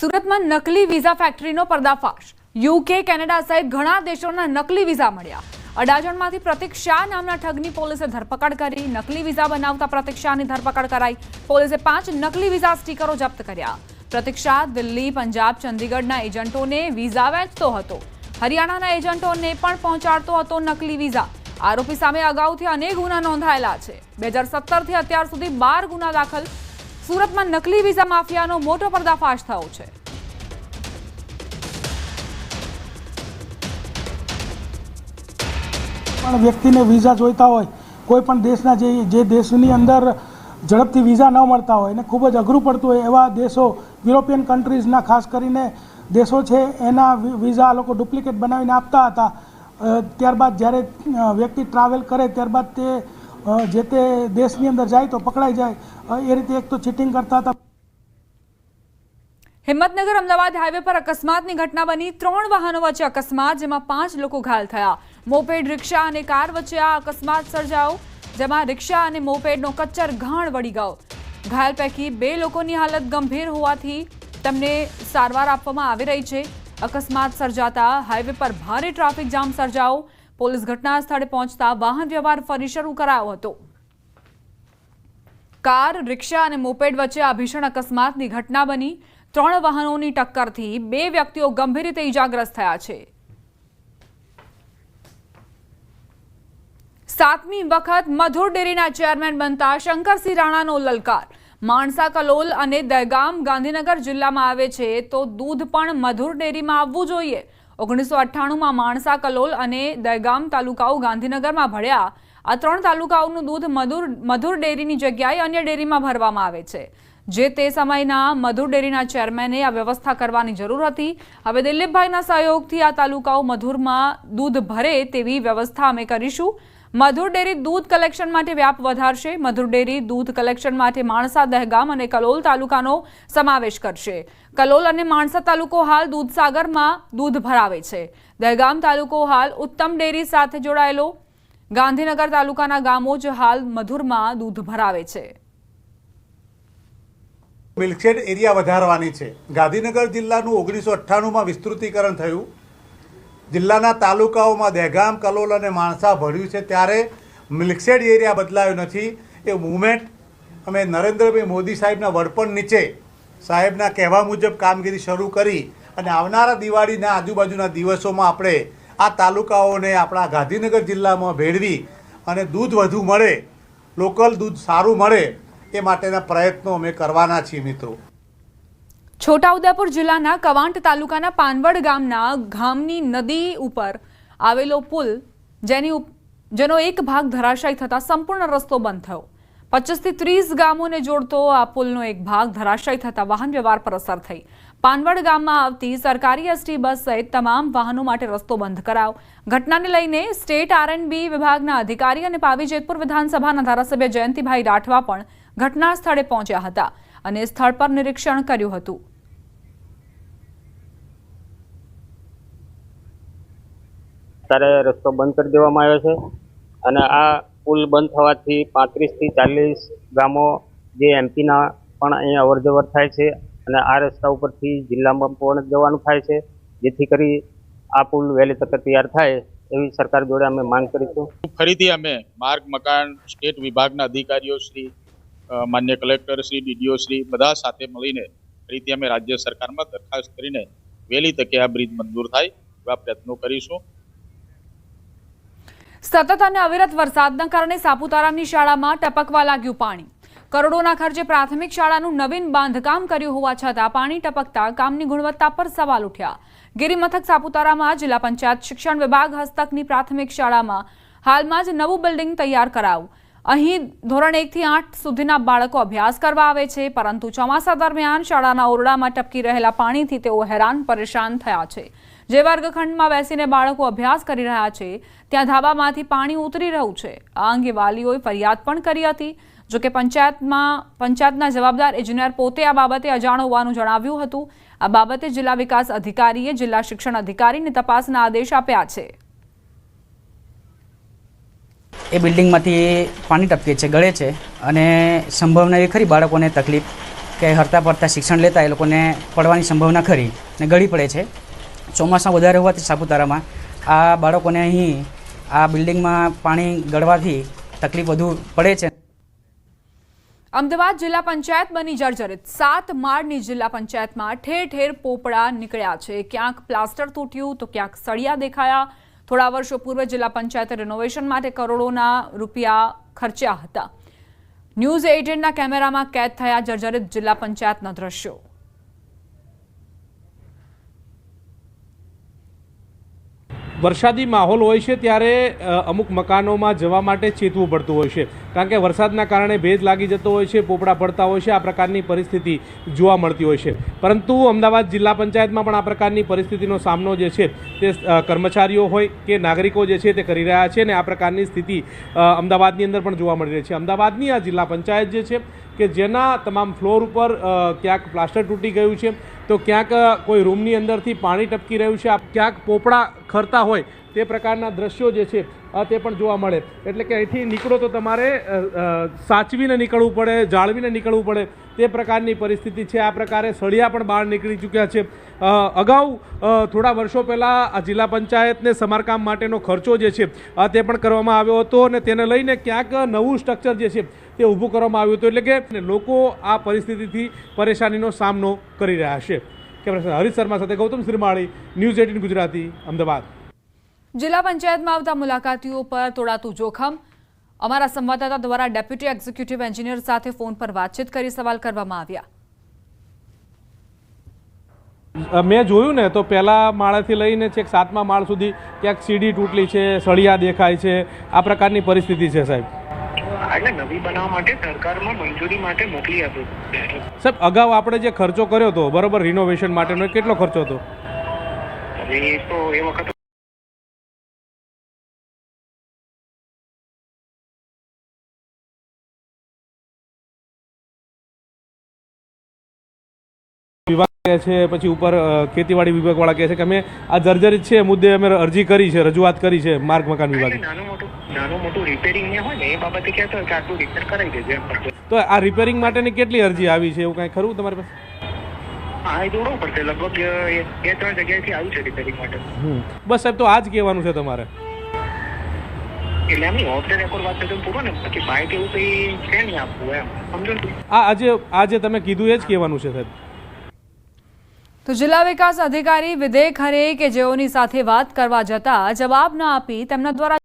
સુરતમાં નકલી વિઝા ફેક્ટરીનો પર્દાફાશ. યુકે, કેનેડા સહિત ઘણા દેશોના નકલી વિઝા મળ્યા. અડાજણમાંથી પ્રતિક શાહ નામના ઠગની પોલીસે ધરપકડ કરી. નકલી વિઝા બનાવતા પ્રતિક શાહની ધરપકડ કરાઈ. પોલીસે પાંચ નકલી વિઝા સ્ટીકરો જપ્ત કર્યા. પ્રતિક દિલ્હી, પંજાબ, ચંદીગઢના એજન્ટોને વિઝા વેચતો હતો. હરિયાણાના એજન્ટોને પણ પહોંચાડતો હતો નકલી વિઝા. આરોપી સામે અગાઉથી અનેક ગુના નોંધાયેલા છે. બે હજાર સત્તરથી અત્યાર સુધી બાર ગુના દાખલ સુરતમાં નકલી વિઝા માફિયાનો મોટો પર્દાફાશ થયો છે. પણ વ્યક્તિને વિઝા જોઈતા હોય, કોઈ પણ દેશના જે જે દેશની અંદર ઝડપથી વિઝા ન મળતા હોય, એને ખૂબ જ અઘરું પડતું હોય એવા દેશો, યુરોપિયન કન્ટ્રીઝના ખાસ કરીને દેશો છે, એના વિઝા લોકો ડુપ્લિકેટ બનાવીને આપતા હતા. ત્યારબાદ જ્યારે વ્યક્તિ ટ્રાવેલ કરે ત્યારબાદ તે જે તે દેશની અંદર જાય તો પકડાઈ જાય. એ રીતે એક તો ચીટિંગ કરતા હતા. હિંમતનગર અમદાવાદ હાઈવે પર અકસ્માતની ઘટના બની. ત્રણ વાહનો વચ્ચે અકસ્માત, જેમાં પાંચ લોકો ઘાયલ થયા. મોપેડ, રિક્ષા અને કાર વચ્ચે આ અકસ્માત સર્જાયો, જેમાં રિક્ષા અને મોપેડનો કચ્ચર ઘાણ વળી ગયો. ઘાયલ પૈકી બે લોકોની હાલત ગંભીર હોવાથી તેમને સારવાર આપવામાં આવી રહી છે. અકસ્માત સર્જાતા હાઈવે પર ભારે ટ્રાફિક જામ સર્જાયો. પોલીસ ઘટના સ્થળે પહોંચતા વાહન વ્યવહાર ફરી શરૂ કરાયો હતો. કાર, રિક્ષા અને મોપેડ વચ્ચે આ ભીષણ અકસ્માતની ઘટના બની. ત્રણ વાહનોની ટક્કરથી બે વ્યક્તિઓ ગંભીર રીતે ઈજાગ્રસ્ત થયા છે. સાતમી વખત મધુર ડેરીના ચેરમેન બનતા શંકરસિંહ રાણાનો લલકાર. માણસા કલોલ અને દહેગામ ગાંધીનગર જિલ્લામાં આવે છે તો દૂધ પણ મધુર ડેરીમાં આવવું જોઈએ. ઓગણીસો અઠ્ઠાણુંમાં માણસા કલોલ અને દહેગામ તાલુકાઓ ગાંધીનગરમાં ભળ્યા. આ ત્રણ તાલુકાઓનું દૂધ મધુર મધુર ડેરીની જગ્યાએ અન્ય ડેરીમાં ભરવામાં આવે છે. જે તે સમયના મધુર ડેરીના ચેરમેને આ વ્યવસ્થા કરવાની જરૂર હતી. હવે દિલીપભાઈના સહયોગથી આ તાલુકાઓ મધુરમાં દૂધ ભરે તેવી વ્યવસ્થા અમે કરીશું. મધુર ડેરી દૂધ કલેક્શન માટે વ્યાપ વધારશે. મધુર ડેરી દૂધ કલેક્શન માટે માણસા દહેગામ અને કલોલ તાલુકાનો સમાવેશ કરશે. કલોલ અને માણસા તાલુકો હાલ દૂધસાગરમાં દૂધ ભરાવે છે. દહેગામ તાલુકો હાલ ઉત્તમ ડેરી સાથે જોડાયેલો. ગાંધીનગર તાલુકાના ગામો જ હાલ મધુરમાં દૂધ ભરાવે છે. મિલ્કશેડ એરિયા વધારવાની છે. ગાંધીનગર જિલ્લાનું ઓગણીસો અઠ્ઠાણુંમાં વિસ્તૃતીકરણ થયું. જિલ્લાના તાલુકાઓમાં દહેગામ કલોલ અને માણસા ભર્યું છે. ત્યારે મિલ્કશેડ એરિયા બદલાયો નથી. એ મુવમેન્ટ અમે નરેન્દ્રભાઈ મોદી સાહેબના વડપણ નીચે સાહેબના કહેવા મુજબ કામગીરી શરૂ કરી અને આવનારા દિવાળીના આજુબાજુના દિવસોમાં આપણે આ તાલુકાઓને આપણા ગાંધીનગર જિલ્લામાં ભેળવી અને દૂધ વધુ મળે, લોકલ દૂધ સારું મળે એ માટેના પ્રયત્નો અમે કરવાના છીએ મિત્રો. છોટાઉદેપુર જિલ્લાના કવાંટ તાલુકાના પાનવડ ગામના ગામની નદી ઉપર આવેલો પુલ જેની જેનો એક ભાગ ધરાશાયી થતાં સંપૂર્ણ રસ્તો બંધ થયો. પચીસથી ત્રીસ ગામોને જોડતો આ પુલનો એક ભાગ ધરાશાયી થતા વાહન વ્યવહાર પર અસર થઈ. પાનવડ ગામમાં આવતી સરકારી એસટી બસ સહિત તમામ વાહનો માટે રસ્તો બંધ કરાયો. ઘટનાને લઈને સ્ટેટ આરએનબી વિભાગના અધિકારી અને પાવી જેતપુર વિધાનસભાના ધારાસભ્ય જયંતિભાઈ રાઠવા પણ ઘટના સ્થળે પહોંચ્યા હતા. અને સ્થળ પર નિરીક્ષણ કર્યું હતું. ત્યારે રસ્તો બંધ કરી દેવામાં આવ્યો છે અને આ પુલ બંધ થવાથી પાંત્રીસથી ચાલીસ ગામો જે એમપીના પણ અહીંયા અવરજવર થાય છે અને આ રસ્તા ઉપરથી જિલ્લામાં પણ જવાનું થાય છે. જેથી કરી આ પુલ વહેલી તકે તૈયાર થાય એવી સરકાર જોડે અમે માંગ કરીશું. ફરીથી અમે માર્ગ મકાન સ્ટેટ વિભાગના અધિકારીઓ શ્રી માન્ય કલેક્ટર શ્રી, ડીડીઓ શ્રી બધા સાથે મળીને ફરીથી અમે રાજ્ય સરકારમાં દરખાસ્ત કરીને વહેલી તકે આ બ્રિજ મંજૂર થાય એવા પ્રયત્નો કરીશું. સતત અને અવિરત વરસાદના કારણે સાપુતારાની શાળામાં ટપકવા લાગ્યું પાણી. કરોડોના ખર્ચે પ્રાથમિક શાળાનું નવીન બાંધકામ કર્યું હોવા છતાં પાણી ટપકતા કામની ગુણવત્તા પર સવાલ ઉઠ્યા. ગિરિમથક સાપુતારામાં જિલ્લા પંચાયત શિક્ષણ વિભાગ હસ્તકની પ્રાથમિક શાળામાં હાલમાં જ નવું બિલ્ડિંગ તૈયાર કરાવું અહીં ધોરણ એકથી આઠ સુધીના બાળકો અભ્યાસ કરવા આવે છે, પરંતુ ચોમાસા દરમિયાન શાળાના ઓરડામાં ટપકી રહેલા પાણીથી તેઓ હેરાન પરેશાન થયા છે. જે વર્ગખંડમાં બેસીને બાળકો અભ્યાસ કરી રહ્યા છે, ત્યાં ધાબામાંથી પાણી ઉતરી રહ્યું છે. આ અંગે વાલીઓએ ફરિયાદ પણ કરી હતી. જોકે પંચાયતમાં, પંચાયતના જવાબદાર ઇજનેર પોતે આ બાબતે અજાણ હોવાનું જણાવ્યું હતું. આ બાબતે જિલ્લા વિકાસ અધિકારીએ જિલ્લા શિક્ષણ અધિકારીને તપાસના આદેશ આપ્યા છે. એ બિલ્ડિંગમાંથી પાણી ટપકે છે, ગળે છે અને સંભાવના એ ખરી બાળકોને તકલીફ કે હરતા પડતા શિક્ષણ લેતા એ લોકોને પડવાની સંભાવના ખરી ને ગળી પડે છે. ચોમાસા વધારે હોવાથી સાપુતારામાં આ બાળકોને અહીં આ બિલ્ડિંગમાં પાણી ગળવાથી તકલીફ વધુ પડે છે. અમદાવાદ જિલ્લા પંચાયત બની જર્જરિત. સાત માળની જિલ્લા પંચાયતમાં ઠેર ઠેર પોપડા નીકળ્યા છે. ક્યાંક પ્લાસ્ટર તૂટ્યું તો ક્યાંક સળિયા દેખાયા. થોડા વર્ષો પૂર્વે જિલ્લા પંચાયતે રિનોવેશન માટે કરોડોના રૂપિયા ખર્ચ્યા હતા. ન્યૂઝ એઇટીનના કેમેરામાં કેદ થયા જર્જરિત જિલ્લા પંચાયતના દ્રશ્યો. વરસાદી માહોલ હોય છે ત્યારે અમુક મકાનોમાં જવા માટે ચેતવું પડતું હોય છે. કારણ કે વરસાદના કારણે ભેજ લાગી જતો હોય છે, પોપડા પડતા હોય છે, આ પ્રકારની પરિસ્થિતિ જોવા મળતી હોય છે. પરંતુ અમદાવાદ જિલ્લા પંચાયતમાં પણ આ પ્રકારની પરિસ્થિતિનો સામનો જે છે તે કર્મચારીઓ હોય કે નાગરિકો જે છે તે કરી રહ્યા છે અને આ પ્રકારની સ્થિતિ અમદાવાદની અંદર પણ જોવા મળી રહી છે. અમદાવાદની આ જિલ્લા પંચાયત જે છે કે જેના તમામ ફ્લોર ઉપર ક્યાંક પ્લાસ્ટર તૂટી ગયું છે, તો ક્યાંક કોઈ રૂમની અંદરથી પાણી ટપકી રહ્યું છે ક્યાંક પોપડા ખરતા હોય તે પ્રકારના દ્રશ્યો જે છે તે પણ જોવા મળે. એટલે કે અહીંથી નીકળો તો તમારે સાચવીને નીકળવું પડે, જાળવીને નીકળવું પડે. તે પ્રકારની પરિસ્થિતિ છે. આ પ્રકારે સળિયા પણ બહાર નીકળી ચૂક્યા છે. અગાઉ થોડા વર્ષો પહેલાં આ જિલ્લા પંચાયતને સમારકામ માટેનો ખર્ચો જે છે તે પણ કરવામાં આવ્યો હતો અને તેને લઈને ક્યાંક નવું સ્ટ્રક્ચર જે છે, તે ઊભું કરવામાં આવ્યું હતું. એટલે કે લોકો આ પરિસ્થિતિથી પરેશાનીનો સામનો કરી રહ્યા છે. કેમેરા હરીશ શર્મા સાથે ગૌતમ શ્રીમાળી, ન્યૂઝ એટીન ગુજરાતી, અમદાવાદ. જિલ્લા પંચાયતમાં આવતા મુલાકાતીઓ પર તોડાતું જોખમ. અમારા સંવાદદાતા દ્વારા ડેપ્યુટી એક્ઝિક્યુટિવ એન્જિનિયર સાથે ફોન પર વાતચીત કરી સવાલ કરવામાં આવ્યા. મેં જોયું ને તો પહેલા માળાથી લઈને છેક સાતમા માળ સુધી ક્યાંક સીડી તૂટલી છે સળિયા દેખાય છે આ પ્રકારની પરિસ્થિતિ છે સાહેબ. એટલે નવી બનાવવા માટે સરકારમાં મંજૂરી માટે મોકલી આપ્યું સાહેબ અગાઉ આપણે જે ખર્ચો કર્યો હતો બરોબર રિનોવેશન માટેનો કેટલો ખર્ચો હતો? એ તો એ વખત વિભાગ કહે છે પછી ઉપર ખેતીવાડી વિભાગવાળા કહે છે કે અમે આ જર્જરિત છે મુદ્દે અમે અરજી કરી છે રજૂઆત કરી છે માર્ગ મકાન વિભાગ. નાનું મોટું રિપેરિંગ હોય ને એ બાબતે કહેતો કે આટલું રિપેર કરાવી દેજો તો આ રિપેરિંગ માટેની કેટલી અરજી આવી છે એવું કાંઈ ખરું તમારી પાસે? બસ સાહેબ તો આ જ કહેવાનું છે તમારે. આજે આજે તમે કીધું એ જ કહેવાનું છે સાહેબ. તો જિલ્લા વિકાસ અધિકારી વિદે ખરે કે જેઓની સાથે વાત કરવા જતા જવાબ ન આપી તેમના દ્વારા